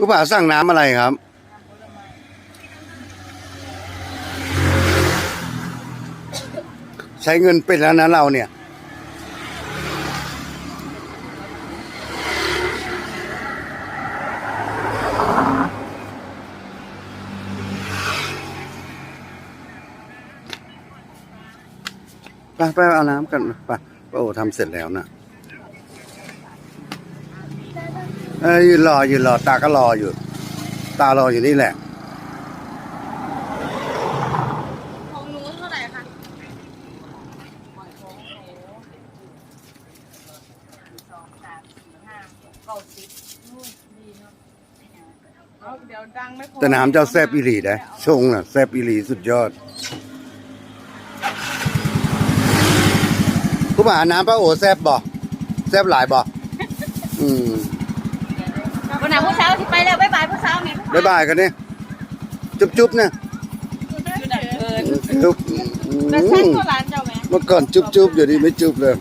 ผู้บ่าวสั่งน้ำอะไรครับ ใช้เงินเป็นแล้วนะเราเนี่ยไปไปเอาน้ำกันไปโอ้ทำเสร็จแล้วนะ เอ้ยยืนรอยืนรอตาก็รออยู่ ตารออยู่นี่แหละของหนูเท่าไหร่คะเอาเดี๋ยวดังไม่พอแต่น้ำเจ้าแซบอีหลีได้ชงน่ะแซบอีหลีสุดยอดผู้บ่าวน้ำป้าโอแซบบ่แซบหลายบ่อืม วันไหนผู้สาวที่ไปแล้วบ๊ายบายผู้สาวเนี่ยบ๊ายบายกันเนี่ยจุ๊บจุ๊บเนี่ยเออจุ๊บแต่แซ่บตัวร้านเจ้าไหมเมื่อก่อนจุ๊บจุ๊บเดี๋ยวนี้ไม่จุ๊บเลย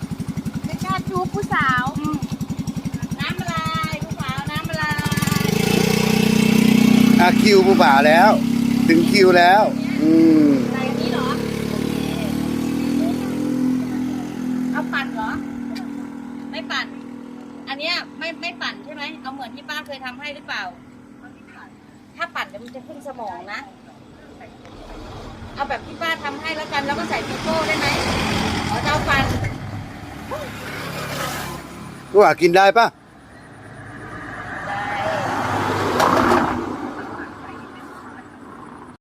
ไม่กล้าจูบผู้สาว น้ำอะไรผู้สาวน้ำอะไรอาคิวผู้บ่าวแล้ว ถึงคิวแล้ว อืมอะไรนี่เหรอ เอาปั่นเหรอ ไม่ปั่นอั นเนี้ยไม่ไม่ปั่นใช่ไหมเอาเหมือนที่ป้าเคยทำให้หรือเปล่า ถ้าปั่นเดี๋ยวมันจะขึ้นสมองนะ เอาแบบที่ป้าทำให้แล้วกัน แล้วก็ใส่ปีโก้ได้ไหมอ๋อจะเอาปั่น กูว่ากินได้ปะ